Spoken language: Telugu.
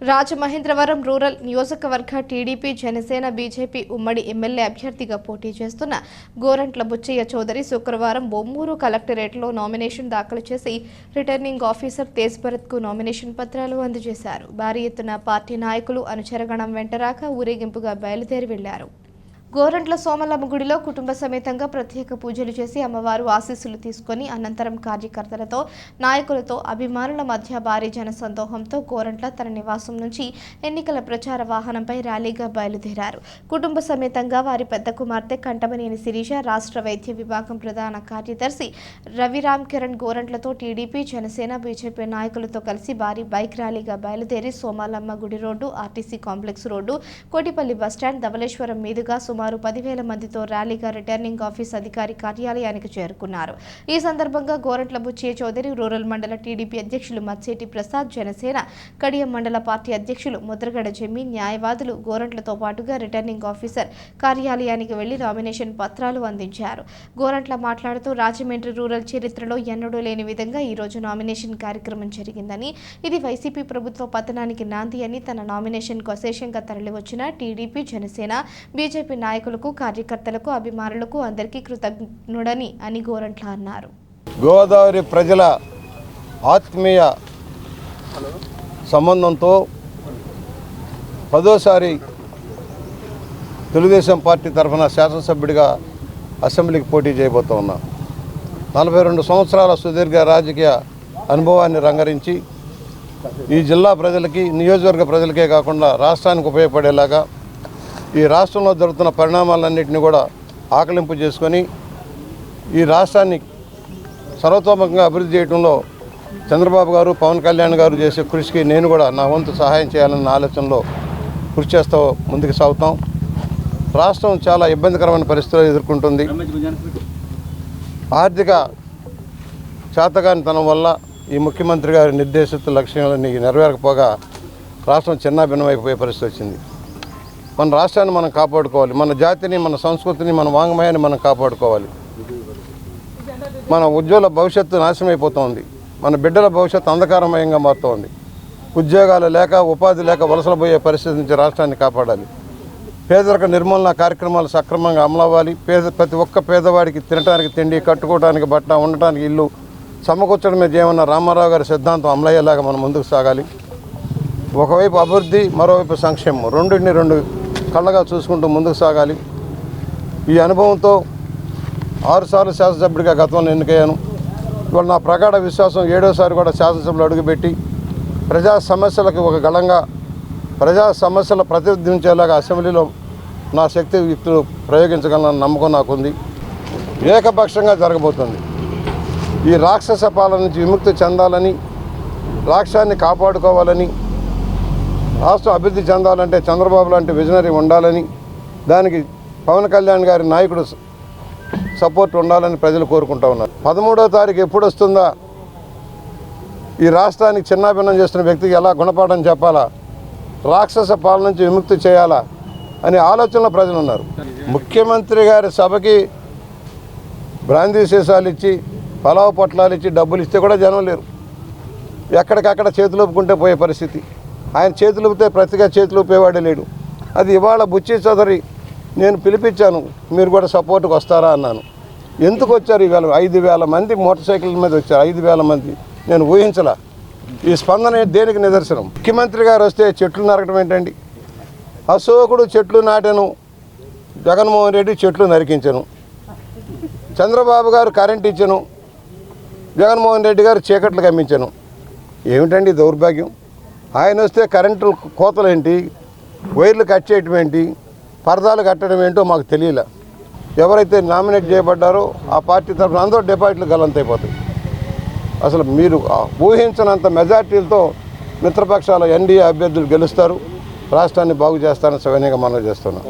రాజమహేంద్రవరం రూరల్ నియోజకవర్గ టీడీపీ జనసేన బీజేపీ ఉమ్మడి ఎమ్మెల్యే అభ్యర్థిగా పోటీ చేస్తున్న గోరంట్ల బుచ్చయ్య చౌదరి శుక్రవారం బొమ్మూరు కలెక్టరేట్లో నామినేషన్ దాఖలు చేసి రిటర్నింగ్ ఆఫీసర్ తేజ్ భరత్కు నామినేషన్ పత్రాలు అందజేశారు. భారీ ఎత్తున పార్టీ నాయకులు అనుచరగణం వెంటరాక ఊరేగింపుగా బయలుదేరి వెళ్ళారు. గోరంట్ల సోమలమ్మ గుడిలో కుటుంబ సమేతంగా ప్రత్యేక పూజలు చేసి అమ్మవారు ఆశీస్సులు తీసుకొని అనంతరం కార్యకర్తలతో నాయకులతో అభిమానుల మధ్య భారీ జన సందోహంతో గోరంట్ల తన నివాసం నుంచి ఎన్నికల ప్రచార వాహనంపై ర్యాలీగా బయలుదేరారు. కుటుంబ సమేతంగా వారి పెద్ద కుమార్తె కంటమనేని శిరీష రాష్ట్ర వైద్య విభాగం ప్రధాన కార్యదర్శి రవిరామ్ కిరణ్ గోరంట్లతో టీడీపీ జనసేన బీజేపీ నాయకులతో కలిసి భారీ బైక్ ర్యాలీగా బయలుదేరి సోమాలమ్మ గుడి road RTC complex road Kotipalli bus stand Dhavaleswaram మీదుగా సుమారు పదివేల మందితో ర్యాలీగా రిటర్నింగ్ ఆఫీస్ అధికారి కార్యాలయానికి చేరుకున్నారు. ఈ సందర్భంగా గోరంట్ల బుచ్చే చౌదరి రూరల్ మండల టీడీపీ అధ్యక్షులు మత్సేటి ప్రసాద్ జనసేన కడియం మండల పార్టీ అధ్యక్షులు ముద్రగడ జమ్మి న్యాయవాదులు గోరంట్లతో పాటుగా రిటర్నింగ్ ఆఫీసర్ కార్యాలయానికి వెళ్ళి నామినేషన్ పత్రాలు అందించారు. గోరంట్ల మాట్లాడుతూ రాజమండ్రి రూరల్ చరిత్రలో ఎన్నడూ లేని విధంగా ఈ రోజు నామినేషన్ కార్యక్రమం జరిగిందని ఇది వైసీపీ ప్రభుత్వ పతనానికి నాంది అని తన నామినేషన్కు అశేషంగా తరలివచ్చిన టీడీపీ జనసేన బీజేపీ నాయకులకు కార్యకర్తలకు అభిమానులకు అందరికీ కృతజ్ఞుడని అని గోరంట్ల అన్నారు. గోదావరి ప్రజల ఆత్మీయ సంబంధంతో పదోసారి తెలుగుదేశం పార్టీ తరఫున శాసనసభ్యుడిగా అసెంబ్లీకి పోటీ చేయబోతూ ఉన్నా. నలభై రెండు సంవత్సరాల సుదీర్ఘ రాజకీయ అనుభవాన్ని రంగరించి ఈ జిల్లా ప్రజలకి నియోజకవర్గ ప్రజలకే కాకుండా రాష్ట్రానికి ఉపయోగపడేలాగా ఈ రాష్ట్రంలో జరుగుతున్న పరిణామాలన్నింటినీ కూడా ఆకలింపు చేసుకొని ఈ రాష్ట్రాన్ని సర్వతోముఖంగా అభివృద్ధి చేయడంలో చంద్రబాబు గారు పవన్ కళ్యాణ్ గారు చేసే కృషికి నేను కూడా నా వంతు సహాయం చేయాలన్న ఆలోచనలో కృషి చేస్తూ ముందుకు సాగుతాం. రాష్ట్రం చాలా ఇబ్బందికరమైన పరిస్థితులు ఎదుర్కొంటుంది. ఆర్థిక చేతగానితనం వల్ల ఈ ముఖ్యమంత్రి గారి నిర్దేశిత లక్ష్యాలని నెరవేరకపోగా రాష్ట్రం చిన్నాభిన్నమైపోయే పరిస్థితి వచ్చింది. మన రాష్ట్రాన్ని మనం కాపాడుకోవాలి. మన జాతిని మన సంస్కృతిని మన వాంగ్మయాన్ని మనం కాపాడుకోవాలి. మన ఉజ్వల భవిష్యత్తు నాశనం మన బిడ్డల భవిష్యత్తు అంధకారమయంగా మారుతోంది. ఉద్యోగాలు లేక ఉపాధి లేక వలసలు పోయే పరిస్థితి నుంచి రాష్ట్రాన్ని కాపాడాలి. పేదరిక నిర్మూలన కార్యక్రమాలు సక్రమంగా అమలవ్వాలి పేద ప్రతి ఒక్క పేదవాడికి తినడానికి తిండి కట్టుకోవడానికి బట్ట ఉండటానికి ఇల్లు సమకూర్చడమే జీవన రామారావు గారి సిద్ధాంతం అమలయ్యేలాగా మనం ముందుకు సాగాలి. ఒకవైపు అభివృద్ధి మరోవైపు సంక్షేమం. రెండింటిని రెండు కళ్ళగా చూసుకుంటూ ముందుకు సాగాలి. ఈ అనుభవంతో ఆరుసార్లు శాసనసభ్యుడిగా గతంలో ఎన్నికయ్యాను. ఇవాళ నా ప్రగాఢ విశ్వాసం ఏడోసారి కూడా శాసనసభలో అడుగుపెట్టి ప్రజా సమస్యలకు ఒక గళంగా ప్రజా సమస్యలు ప్రతిబింబించేలాగా అసెంబ్లీలో నా శక్తి యుక్తులు ప్రయోగించగలనన్న నమ్మకం నాకుంది. ఏకపక్షంగా జరగబోతుంది. ఈ రాక్షస పాలన నుంచి విముక్తి చెందాలని రాక్షాన్ని కాపాడుకోవాలని రాష్ట్రం అభివృద్ధి చెందాలంటే చంద్రబాబు లాంటి విజనరీ ఉండాలని దానికి పవన్ కళ్యాణ్ గారి నాయకుడు సపోర్ట్ ఉండాలని ప్రజలు కోరుకుంటా ఉన్నారు. పదమూడో తారీఖు ఎప్పుడు వస్తుందా ఈ రాష్ట్రానికి చిన్నాభిన్నం చేస్తున్న వ్యక్తికి ఎలా గుణపాఠం చెప్పాలా? రాక్షస పాలన నుంచి విముక్తి చేయాలా? అనే ఆలోచనలో ప్రజలు ఉన్నారు. ముఖ్యమంత్రి గారి సభకి బ్రాందీ సీసాలు ఇచ్చి పలావు పొట్లాలు ఇచ్చి డబ్బులు ఇస్తే కూడా జనం లేరు. ఎక్కడికక్కడ చేతులు ఒప్పుకుంటే పోయే పరిస్థితి. ఆయన చేతులు ఊపితే ప్రతిగా చేతులు ఊపేవాడే లేడు. అది ఇవాళ బుచ్చి చౌదరి నేను పిలిపించాను మీరు కూడా సపోర్ట్కి వస్తారా అన్నాను. ఎందుకు వచ్చారు ఈవేళ ఐదు వేల మంది మోటార్ సైకిల్ మీద వచ్చారు. ఐదు వేల మంది. నేను ఊహించలా. ఈ స్పందన దేనికి నిదర్శనం? ముఖ్యమంత్రి గారు వస్తే చెట్లు నరకడం ఏంటండి? అశోకుడు చెట్లు నాటాను జగన్మోహన్ రెడ్డి చెట్లు నరికించను చంద్రబాబు గారు కరెంట్ ఇచ్చను జగన్మోహన్ రెడ్డి గారు చీకట్లు కమ్మించను. ఏమిటండి దౌర్భాగ్యం? ఆయన వస్తే కరెంటు కోతలు ఏంటి? వైర్లు కట్ చేయటం ఏంటి? పరదాలు కట్టడం ఏంటో మాకు తెలియలే. ఎవరైతే నామినేట్ చేయబడ్డారో ఆ పార్టీ తరఫున అందరూ డిపాజిట్లు గలంతైపోతాయి అసలు మీరు ఊహించినంత మెజార్టీలతో మిత్రపక్షాల ఎన్డీఏ అభ్యర్థులు గెలుస్తారు. రాష్ట్రాన్ని బాగు చేస్తారని సవినయంగా మనం చేస్తున్నాం